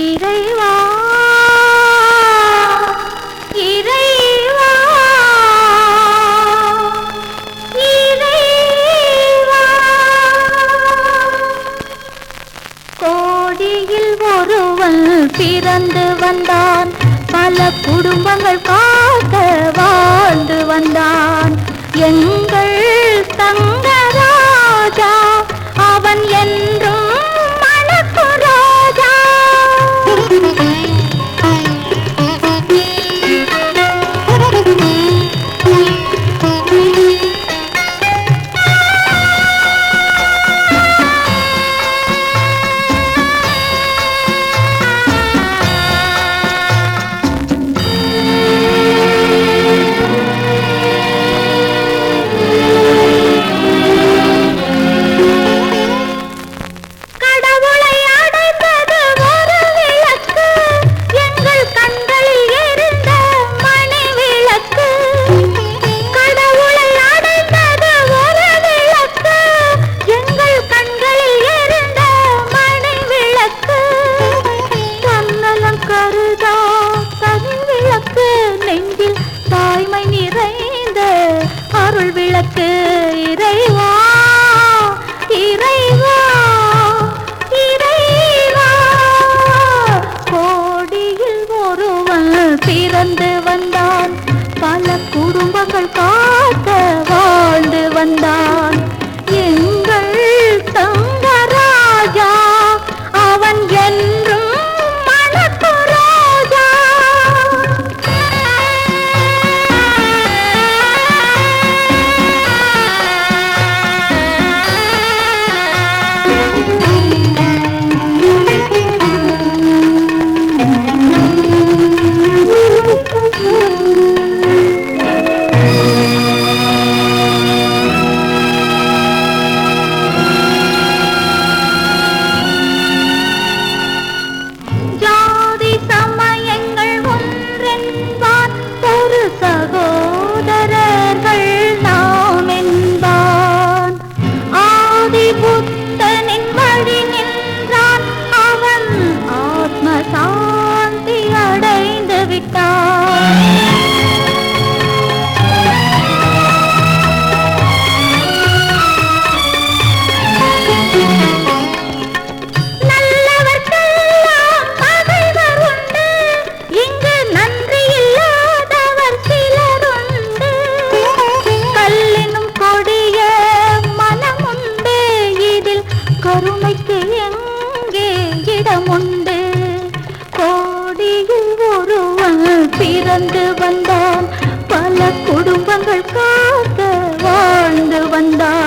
இறைவா கோடியில் ஒருவன் பிறந்து வந்தான் பல குடும்பங்கள் காக்க வாழ்ந்து வந்தான். எங்க எனக்கு இறைவா இறைவா இறைவா. கோடியில் ஒருவன் பிறந்து வந்தான். பல குடும்பங்கள் கா పౌర సగోదరా பூமிக்கு எங்கே இடமுண்டு? கோடியில் ஒருவன் பிறந்து வந்தான். பல குடும்பங்கள் காக்க வாழ்ந்து வந்தான்.